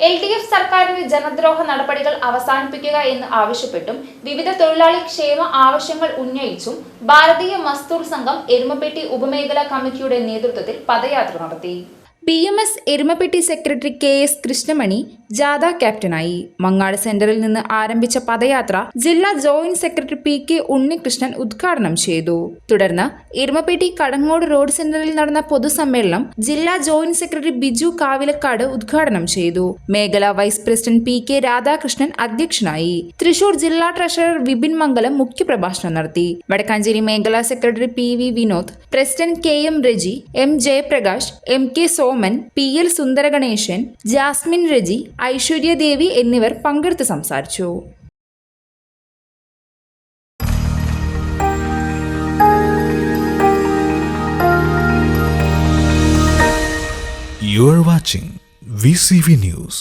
L D F സർക്കാരിന്റെ ജനദ്രോഹ നടപടികൾ അവസാനിപ്പിക്കുക എന്ന് ആവശ്യപ്പെട്ടും വിവിധ തൊഴിലാളി ക്ഷേമ ആവശ്യങ്ങൾ ഉന്നയിച്ചും ഭാരതീയ മസ്തൂർ സംഘം എരുമപ്പെട്ടി ഉപമേഖലാ കമ്മിറ്റിയുടെ നേതൃത്വത്തിൽ പദയാത്ര നടത്തി. B M S Erumapetty secretary K S Krishnamani ജാഥ ക്യാപ്റ്റനായി. മങ്ങാട് സെന്ററിൽ നിന്ന് ആരംഭിച്ച പദയാത്ര ജില്ലാ joint secretary P K Unnikrishnan ഉദ്ഘാടനം ചെയ്തു. തുടർന്ന് എരുമപ്പെട്ടി കടങ്ങോട് റോഡ് സെന്ററിൽ നടന്ന പൊതുസമ്മേളനം ജില്ലാ ജോയിന്റ് സെക്രട്ടറി ബിജു കാവിലക്കാട് ഉദ്ഘാടനം ചെയ്തു. മേഖലാ vice president P K Radhakrishnan അധ്യക്ഷനായി. തൃശൂർ ജില്ലാ ട്രഷറർ വിപിൻ മംഗലം മുഖ്യപ്രഭാഷണം നടത്തി. വടക്കാഞ്ചേരി മേഖലാ secretary P V Vinod president K M Reji M Jayaprakash M K Soman P L Sundaraganesan Jasmine Reji Aishwaryadevi എന്നിവർ പങ്കെടുത്ത് സംസാരിച്ചു You are watching VCV News.